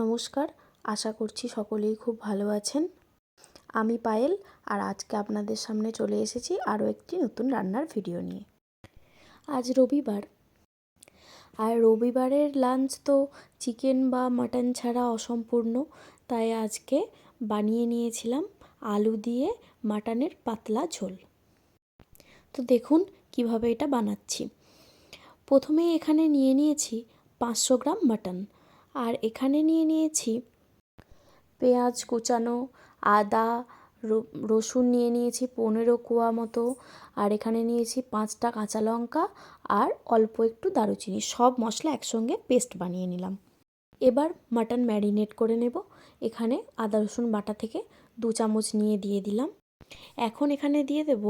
নমস্কার, আশা করছি সকলেই খুব ভালো আছেন। আমি পায়েল, আর আজকে আপনাদের সামনে চলে এসেছি আরও একটি নতুন রান্নার ভিডিও নিয়ে। আজ রবিবার। আর রবিবারের লাঞ্চ তো চিকেন বা মাটন ছাড়া অসম্পূর্ণ, তাই আজকে বানিয়ে নিয়েছিলাম আলু দিয়ে মাটনের পাতলা ঝোল। তো দেখুন কীভাবে এটা বানাচ্ছি। প্রথমে এখানে নিয়ে নিয়েছি পাঁচশো গ্রাম মাটন। আর এখানে নিয়ে নিয়েছি পেঁয়াজ কুচানো, আদা রসুন নিয়ে নিয়েছি পনেরো কোয়া মতো। আর এখানে নিয়েছি পাঁচটা কাঁচা লঙ্কা আর অল্প একটু দারুচিনি। সব মশলা একসঙ্গে পেস্ট বানিয়ে নিলাম। এবার মাটন ম্যারিনেট করে নেব। এখানে আদা, রসুন বাটা থেকে দু চামচ নিয়ে দিয়ে দিলাম। এখন এখানে দিয়ে দেব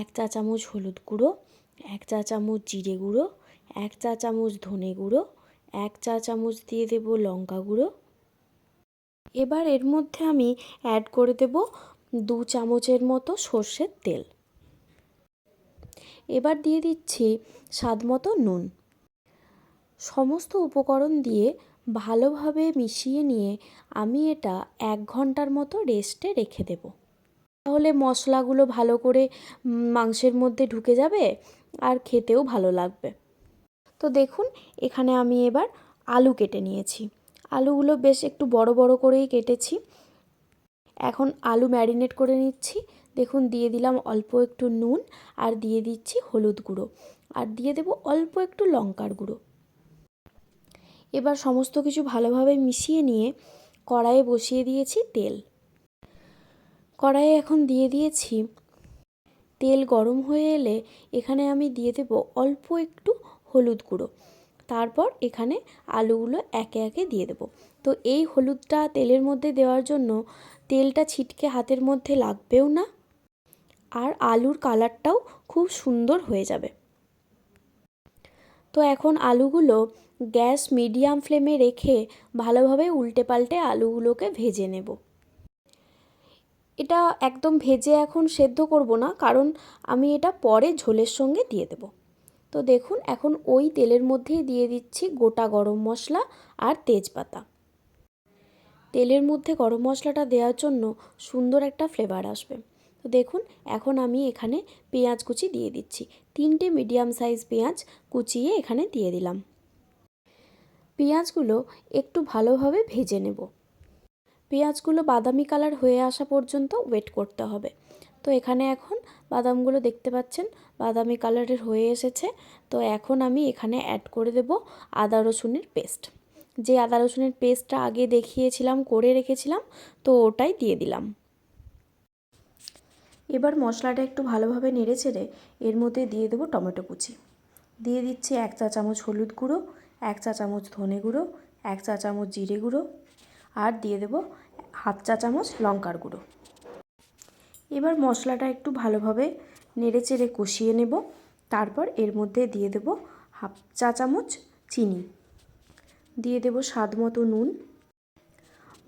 এক চা চামচ হলুদ গুঁড়ো, এক চা চামচ জিরে গুঁড়ো, এক চা চামচ ধনে গুঁড়ো এক চা চামচ দিয়ে দেব লঙ্কা গুঁড়ো। এবার এর মধ্যে আমি অ্যাড করে দেব দু চামচের মতো সর্ষের তেল। এবার দিয়ে দিচ্ছি স্বাদ মতো নুন। সমস্ত উপকরণ দিয়ে ভালোভাবে মিশিয়ে নিয়ে আমি এটা এক ঘণ্টার মতো রেস্টে রেখে দেব। তাহলে মশলাগুলো ভালো করে মাংসের মধ্যে ঢুকে যাবে আর খেতেও ভালো লাগবে। তো দেখুন, এখানে আমি এবার আলু কেটে নিয়েছি। আলুগুলো বেশ একটু বড় বড় করেই কেটেছি। এখন আলু ম্যারিনেট করে নিচ্ছি। দেখুন, দিয়ে দিলাম অল্প একটু নুন আর দিয়ে দিচ্ছি হলুদ গুঁড়ো। আর দিয়ে দেব অল্প একটু লঙ্কার গুঁড়ো। এবার সমস্ত কিছু ভালোভাবে মিশিয়ে নিয়ে কড়াইয়ে বসিয়ে দিয়েছি তেল। কড়াইয়ে এখন দিয়ে দিয়েছি, তেল গরম হয়ে এলে এখানে আমি দিয়ে দেব অল্প একটু হলুদ গুঁড়ো। তারপর এখানে আলুগুলো একে একে দিয়ে দেবো। তো এই হলুদটা তেলের মধ্যে দেওয়ার জন্য তেলটা ছিটকে হাতের মধ্যে লাগবেও না। আর আলুর কালারটাও খুব সুন্দর হয়ে যাবে। তো এখন আলুগুলো গ্যাস মিডিয়াম ফ্লেমে রেখে ভালোভাবে উল্টে পাল্টে আলুগুলোকে ভেজে নেব। এটা একদম ভেজে এখন সেদ্ধ করব না, কারণ আমি এটা পরে ঝোলের সঙ্গে দিয়ে দেবো। তো দেখুন, এখন ওই তেলের মধ্যেই দিয়ে দিচ্ছি গোটা গরম মশলা আর তেজপাতা। তেলের মধ্যে গরম মশলাটা দেওয়ার জন্য সুন্দর একটা ফ্লেভার আসবে। তো দেখুন, এখন আমি এখানে পেঁয়াজ কুচি দিয়ে দিচ্ছি। তিনটে মিডিয়াম সাইজ পেঁয়াজ কুচিয়ে এখানে দিয়ে দিলাম। পেঁয়াজগুলো একটু ভালোভাবে ভেজে নেব। পেঁয়াজগুলো বাদামি কালার হয়ে আসা পর্যন্ত ওয়েট করতে হবে। তো এখানে এখন বাদামগুলো দেখতে পাচ্ছেন, বাদামি কালারের হয়ে এসেছে। তো এখন আমি এখানে অ্যাড করে দেব আদা রসুনের পেস্ট যে আদা রসুনের পেস্টটা আগে দেখিয়েছিলাম, করে রেখেছিলাম, তো ওটাই দিয়ে দিলাম। এবার মশলাটা একটু ভালোভাবে নেড়ে চেড়ে এর মধ্যে দিয়ে দেবো টমেটো কুচি। দিয়ে দিচ্ছি এক চা চামচ হলুদ গুঁড়ো, এক চা চামচ ধনে গুঁড়ো, এক চা চামচ জিরে গুঁড়ো, আর দিয়ে দেবো হাফ চা চামচ লঙ্কার গুঁড়ো। এবার মশলাটা একটু ভালোভাবে নেড়ে চেড়ে কষিয়ে নেব। তারপর এর মধ্যে দিয়ে দেব হাফ চা চামচ চিনি। দিয়ে দেব স্বাদ মতো নুন।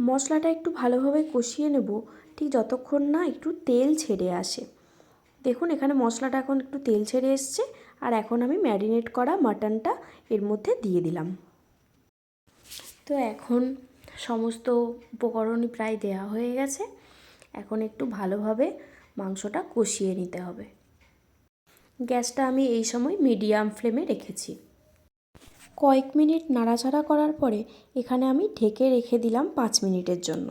মশলাটা একটু ভালোভাবে কষিয়ে নেব, ঠিক যতক্ষণ না একটু তেল ছেড়ে আসে। দেখুন, এখানে মশলাটা এখন একটু তেল ছেড়ে এসছে আর এখন আমি ম্যারিনেট করা মাটনটা এর মধ্যে দিয়ে দিলাম। তো এখন সমস্ত উপকরণই প্রায় দেওয়া হয়ে গেছে। এখন একটু ভালোভাবে মাংসটা কষিয়ে নিতে হবে। গ্যাসটা আমি এই সময় মিডিয়াম ফ্লেমে রেখেছি। কয়েক মিনিট নাড়াচাড়া করার পরে এখানে আমি ঢেকে রেখে দিলাম পাঁচ মিনিটের জন্য।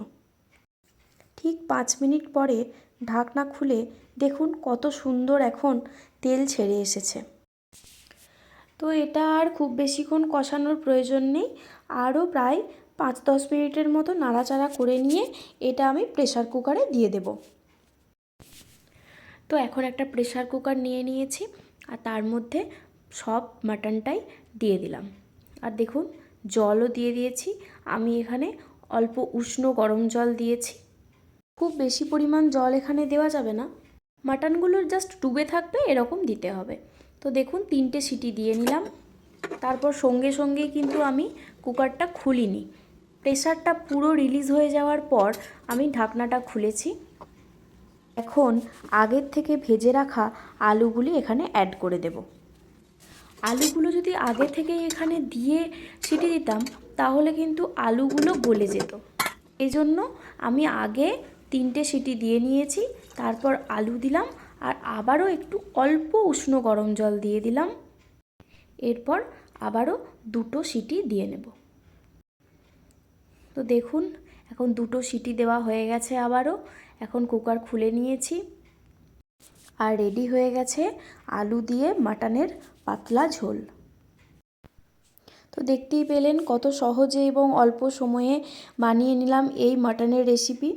ঠিক পাঁচ মিনিট পরে ঢাকনা খুলে দেখুন কত সুন্দর এখন তেল ছেড়ে এসেছে। তো এটা আর খুব বেশিক্ষণ কষানোর প্রয়োজন নেই, আরও প্রায় পাঁচ দশ মিনিটের মতো নাড়াচাড়া করে নিয়ে এটা আমি প্রেশার কুকারে দিয়ে দেব। তো এখন একটা প্রেশার কুকার নিয়ে নিয়েছি আর তার মধ্যে সব মাটনটাই দিয়ে দিলাম। আর দেখুন, জলও দিয়ে দিয়েছি। আমি এখানে অল্প উষ্ণ গরম জল দিয়েছি। খুব বেশি পরিমাণ জল এখানে দেওয়া যাবে না। মাটনগুলোর জাস্ট ডুবে থাকবে, এরকম দিতে হবে। তো দেখুন, তিনটে সিটি দিয়ে নিলাম। তারপর সঙ্গে সঙ্গেই কিন্তু আমি কুকারটা খুলিনি। প্রেশারটা পুরো রিলিজ হয়ে যাওয়ার পর আমি ঢাকনাটা খুলেছি। এখন আগের থেকে ভেজে রাখা আলুগুলি এখানে অ্যাড করে দেব। আলুগুলো যদি আগে থেকে এখানে দিয়ে সিটি দিতাম, তাহলে কিন্তু আলুগুলো গলে যেত। এই জন্য আমি আগে তিনটে সিটি দিয়ে নিয়েছি, তারপর আলু দিলাম আর আবারও একটু অল্প উষ্ণ গরম জল দিয়ে দিলাম। এরপর আবারও দুটো সিটি দিয়ে নেব। তো দেখুন, এখন দুটো সিটি দেওয়া হয়ে গেছে আবারও। এখন কুকার খুলে নিয়েছি। আর রেডি হয়ে গেছে আলু দিয়ে মাটনের পাতলা ঝোল। তো দেখতেই পেলেন কত সহজে এবং অল্প সময়ে বানিয়ে নিলাম এই মাটনের রেসিপি।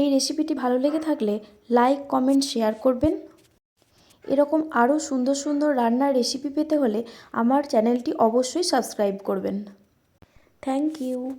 এই রেসিপিটি ভালো লেগে থাকলে লাইক, কমেন্ট, শেয়ার করবেন। এরকম আরও সুন্দর সুন্দর রান্নার রেসিপি পেতে হলে আমার চ্যানেলটি অবশ্যই সাবস্ক্রাইব করবেন। thank you